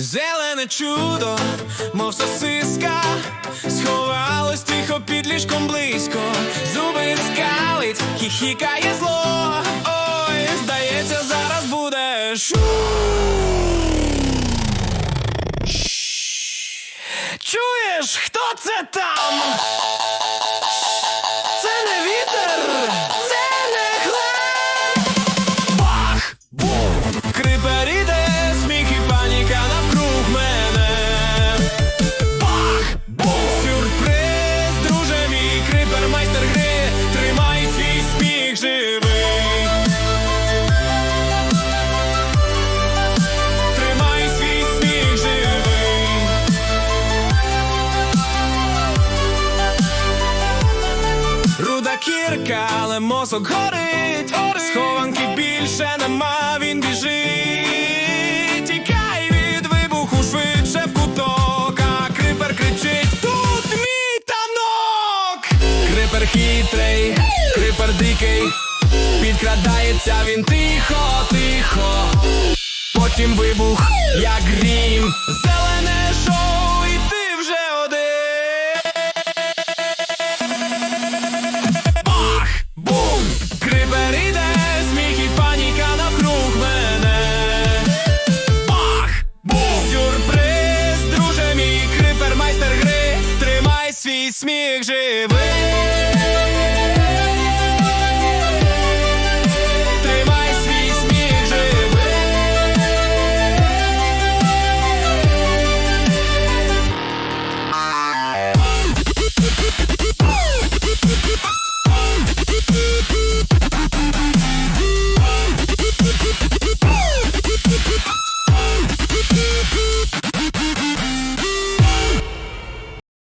Зелене чудо, мов сосиска, сховалось тихо під ліжком близько, зуби скалить, хіхікає зло. Ой, здається, зараз буде шу. Чуєш, хто це там? Кірка, але мозок горить. Схованки більше нема, він біжить. Тікай від вибуху швидше в куток. А крипер кричить: Тут мій танок! Крипер хитрий, крипер дикий. Підкрадається він тихо, тихо. Потім вибух, як грім. Зелене сміх живий.